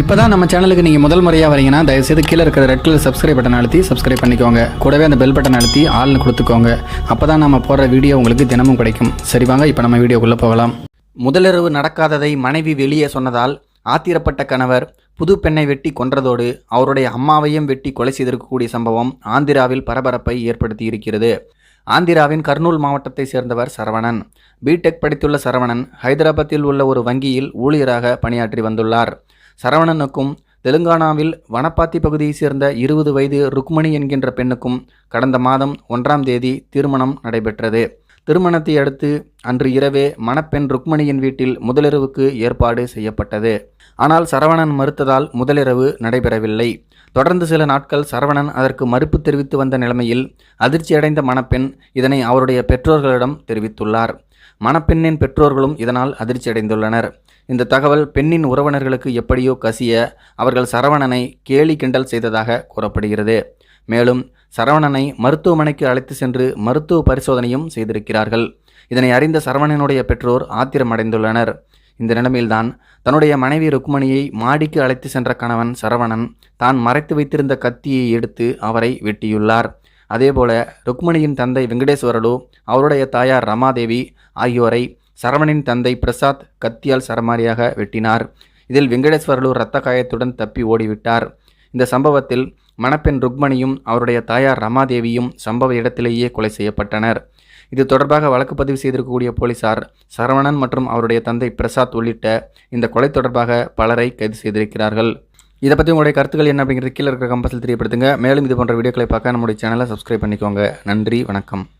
இப்போ தான் நம்ம சேனலுக்கு நீங்கள் முதல் முறையாக வரீங்கன்னா தயவுசெய்து கீழே இருக்கிற ரெட் கலர் சப்ஸ்கிரைப் பட்டன் அழுத்தி சப்ஸ்கிரைப் பண்ணிக்கோங்க. கூடவே அந்த பெல் பட்டன் அழுத்தி ஆள்னு கொடுத்துக்கோங்க. அப்போ தான் நம்ம போடுற வீடியோ உங்களுக்கு தினமும் கிடைக்கும். சரி வாங்க இப்போ நம்ம வீடியோக்குள்ளே போகலாம். முதலிரவு நடக்காததை மனைவி வெளியே சொன்னதால் ஆத்திரப்பட்ட கணவர் புது பெண்ணை வெட்டி கொன்றதோடு அவருடைய அம்மாவையும் வெட்டி கொலை செய்திருக்கக்கூடிய சம்பவம் ஆந்திராவில் பரபரப்பை ஏற்படுத்தி இருக்கிறது. ஆந்திராவின் கர்னூல் மாவட்டத்தை சேர்ந்தவர் சரவணன். பிடெக் படித்துள்ள சரவணன் ஹைதராபாத்தில் உள்ள ஒரு வங்கியில் ஊழியராக பணியாற்றி வந்துள்ளார். சரவணனுக்கும் தெலுங்கானாவில் வனப்பாத்தி பகுதியைச் சேர்ந்த இருபது வயது ருக்மணி என்கின்ற பெண்ணுக்கும் கடந்த மாதம் ஒன்றாம் தேதி திருமணம் நடைபெற்றது. திருமணத்தை அடுத்து அன்று இரவே மணப்பெண் ருக்மணியின் வீட்டில் முதலிரவுக்கு ஏற்பாடு செய்யப்பட்டது. ஆனால் சரவணன் மறுத்ததால் முதலிரவு நடைபெறவில்லை. தொடர்ந்து சில நாட்கள் சரவணன் அதற்கு மறுப்பு தெரிவித்து வந்த நிலைமையில் அதிர்ச்சியடைந்த மணப்பெண் இதனை அவருடைய பெற்றோர்களிடம் தெரிவித்துள்ளார். மணப்பெண்ணின் பெற்றோர்களும் இதனால் அதிர்ச்சியடைந்துள்ளனர். இந்த தகவல் பெண்ணின் உறவினர்களுக்கு எப்படியோ கசிய அவர்கள் சரவணனை கேலி கிண்டல் செய்ததாக கூறப்படுகிறது. மேலும் சரவணனை மருத்துவமனைக்கு அழைத்து சென்று மருத்துவ பரிசோதனையும் செய்திருக்கிறார்கள். இதனை அறிந்த சரவணனுடைய பெற்றோர் ஆத்திரமடைந்துள்ளனர். இந்த நிலைமையில்தான் தன்னுடைய மனைவி ருக்மணியை மாடிக்கு அழைத்து சென்ற கணவன் சரவணன் தான் மறைத்து வைத்திருந்த கத்தியை எடுத்து அவரை வெட்டியுள்ளார். அதேபோல ருக்மணியின் தந்தை வெங்கடேஸ்வரலு அவருடைய தாயார் ரமாதேவி ஆகியோரை சரவணின் தந்தை பிரசாத் கத்தியால் சரமாரியாக வெட்டினார். இதில் வெங்கடேஸ்வரலு இரத்த காயத்துடன் தப்பி ஓடிவிட்டார். இந்த சம்பவத்தில் மணப்பெண் ருக்மணியும் அவருடைய தாயார் ரமாதேவியும் சம்பவ இடத்திலேயே கொலை செய்யப்பட்டனர். இது தொடர்பாக வழக்கு பதிவு செய்திருக்கக்கூடிய போலீசார் சரவணன் மற்றும் அவருடைய தந்தை பிரசாத் உள்ளிட்ட இந்த கொலை தொடர்பாக பலரை கைது செய்திருக்கிறார்கள். இதை பற்றி உங்களுடைய கருத்துக்கள் என்ன அப்படிங்கிறது கீழே இருக்கிற கம்பஸில் தெரியப்படுத்துங்க. மேலும் இது போன்ற வீடியோக்களை பார்க்க நம்முடைய சேனலை சப்ஸ்கிரைப் பண்ணிக்கோங்க. நன்றி வணக்கம்.